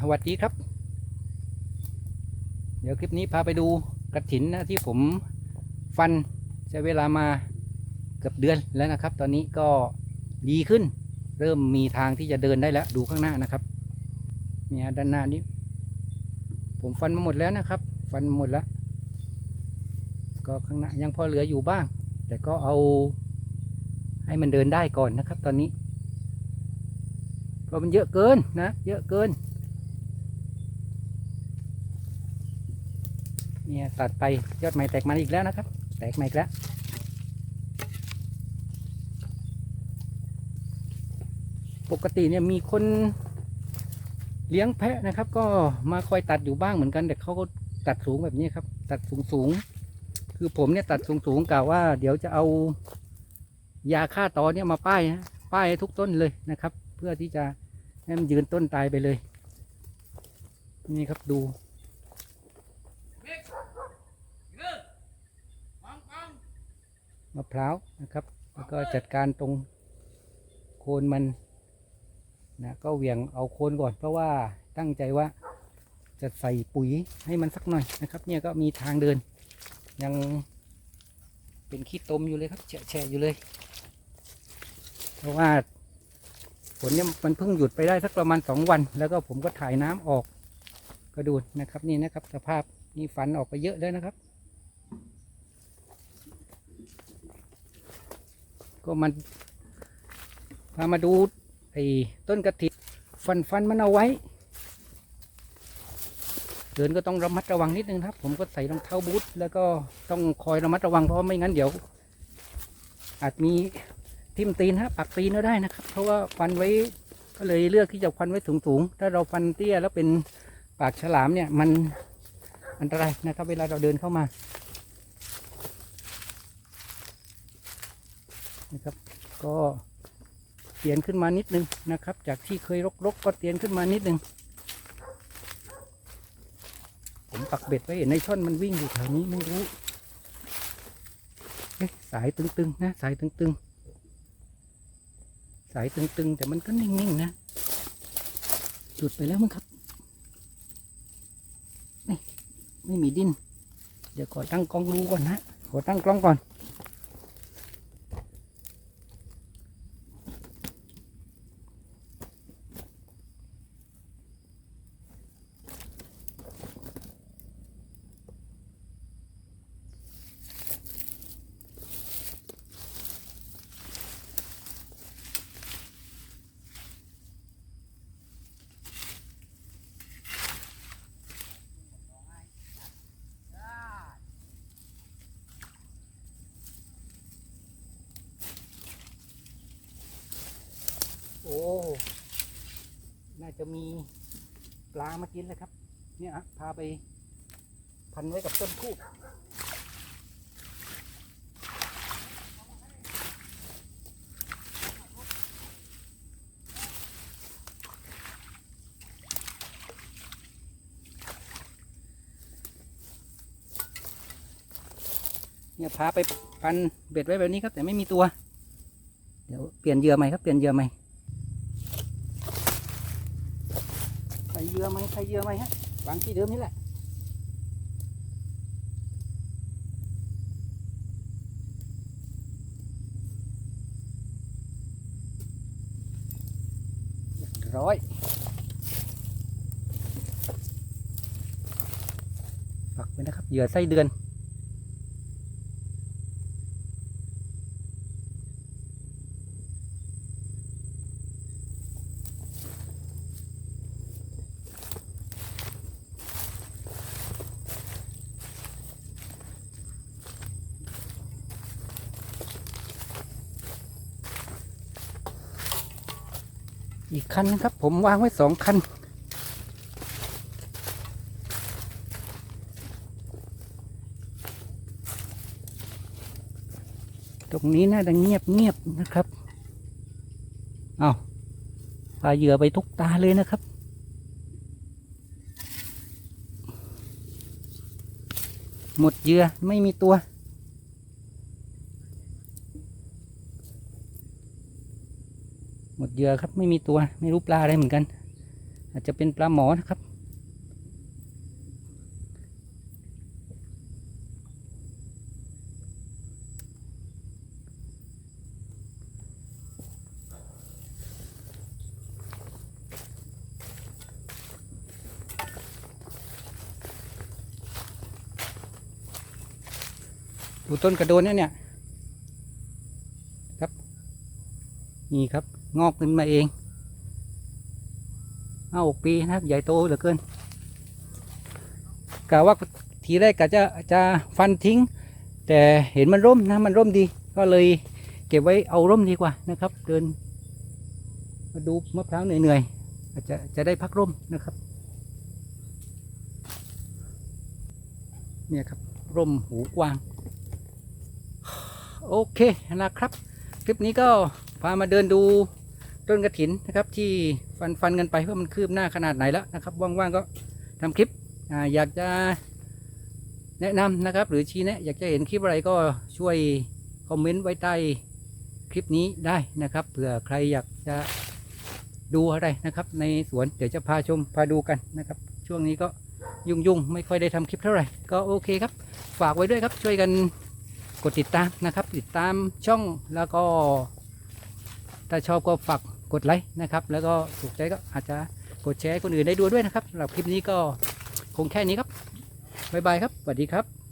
สวัสดีครับ เดี๋ยวคลิปนี้พาไปดูกระถินนะที่ผมฟันใช้เวลามาเกือบเดือนแล้วนะครับ ตอนนี้ก็ดีขึ้น เริ่มมีทางที่จะเดินได้แล้วดูข้างหน้านะครับเนี่ยด้านหน้านี้ ผมฟันมาหมดแล้วนะครับ ฟันหมดแล้ว ก็ข้างหน้ายังพอเหลืออยู่บ้าง แต่ก็เอาให้มันเดินได้ก่อนนะครับ ตอนนี้เพราะมันเยอะเกินนะ เยอะเกิน เนี่ยตัดไปยอดใหม่แตกมาอีกแล้วนะครับ แตกมาอีกแล้วปกติเนี่ยมีคนเลี้ยงแพะนะครับ ก็มาคอยตัดอยู่บ้างเหมือนกัน แต่เขาก็ตัดสูงแบบนี้ครับ ตัดสูงสูงคือผมเนี่ยตัดสูงสูงกล่าวว่า เดี๋ยวจะเอายาฆ่าตอเนี่ยมาป้ายนะป้ายให้ทุกต้นเลยนะครับ เพื่อที่จะให้มันยืนต้นตายไปเลย นี่ครับดู มะพร้าวนะครับ แล้วก็จัดการตรงโคนมันนะก็เหวี่ยงเอาโคนก่อน เพราะว่าตั้งใจว่าจะใส่ปุ๋ยให้มันสักหน่อยนะครับ เนี่ยก็มีทางเดิน ยังเป็นขี้ตมอยู่เลยครับแฉะๆอยู่เลย เพราะว่าฝนเนี่ยมันเพิ่งหยุดไปได้สักประมาณสองวัน แล้วก็ผมก็ถ่ายน้ำออกก็ดูนะครับนี่นะครับ สภาพนี่ฟันออกไปเยอะแล้วนะครับ ก็มันพามาดูไอ้ต้นกระถินฟันฟันมันเอาไว้ เดินก็ต้องระมัดระวังนิดนึงครับ ผมก็ใส่รองเท้าบูทแล้วก็ต้องคอยระมัดระวังเพราะไม่งั้นเดี๋ยว อาจมีทิ่มตีนฮะปักตีนก็ได้นะครับ เพราะว่าฟันไว้ก็เลยเลือกที่จะฟันไว้สูงๆถ้าเราฟันเตี้ยแล้วเป็นปากฉลามเนี่ยมันอันตรายนะครับ เวลาเราเดินเข้ามา นะครับ ก็เตียนขึ้นมานิดนึงนะครับ จากที่เคยรกๆก็เตียนขึ้นมานิดนึงผมปักเบ็ดไว้เห็นในช่อนมันวิ่งอยู่แถวนี้ไม่รู้เอ๊ะสายตึงๆนะสายตึงๆ สายตึงๆ แต่มันก็นิ่งๆนะหลุดไปแล้วมั้งครับไม่มีดินเดี๋ยวขอตั้งกล้องดูก่อนนะขอตั้งกล้องก่อน โอ้ น่าจะมีปลามากินเลยครับ เนี่ยฮะพาไปพันไว้กับต้นคูบเนี่ยพาไปพันเบ็ดไว้แบบนี้ครับ แต่ไม่มีตัว เดี๋ยวเปลี่ยนเหยื่อใหม่ครับเปลี่ยนเหยื่อใหม่ ส่เยื่อไหมใส่เยื่อไหมฮะวางที่เดิมนี่แหละร้อยปักไปนะครับเหยื่อไส้เดือน อีกคันครับ ผมวางไว้สองคัน ตรงนี้น่าจะเงียบเงียบๆนะครับเอาพาเหยื่อไปทุกตาเลยนะครับหมดเหยื่อไม่มีตัว หมด เหยื่อครับ ไม่มีตัวไม่รู้ปลาอะไรเหมือนกัน อาจจะเป็นปลาหมอนะครับ ดูต้นกระโดนเนี่ยเนี่ยครับ นี่ครับ งอกขึ้นมาเองห้าหกปีนะครับ ใหญ่โตเหลือเกินกะว่าทีแรกกะจะจะฟันทิ้ง แต่เห็นมันร่มนะมันร่มดี ก็เลยเก็บไว้เอาร่มดีกว่านะครับ เดิน มาดูมะพร้าวเหนื่อยๆอาจจะจะได้พักร่มนะครับ เนี่ยครับ ร่มหูกวาง โอเคนะครับ คลิปนี้ก็พามาเดินดู ต้นกระถินนะครับที่ฟันฟันกันไปว่ามันคืบหน้าขนาดไหนแล้วนะครับว่างๆก็ทำคลิปออยากจะแนะนำนะครับ หรือชี้แนะอยากจะเห็นคลิปอะไรก็ช่วยคอมเมนต์ไว้ใต้คลิปนี้ได้นะครับเผื่อใครอยากจะดูอะไรนะครับ ในสวนเดี๋ยวจะพาชมพาดูกันนะครับ ช่วงนี้ก็ยุ่งๆไม่ค่อยได้ทำคลิปเท่าไหร่ ก็โอเคครับ ฝากไว้ด้วยครับช่วยกันกดติดตามนะครับ ติดตามช่องแล้วก็ ถ้าชอบก็ฝาก กดไลค์นะครับ แล้วก็ถูกใจก็อาจจะกดแชร์คนอื่นได้ดูด้วยนะครับสำหรับคลิปนี้ก็คงแค่นี้ครับบ๊ายบายครับสวัสดีครับ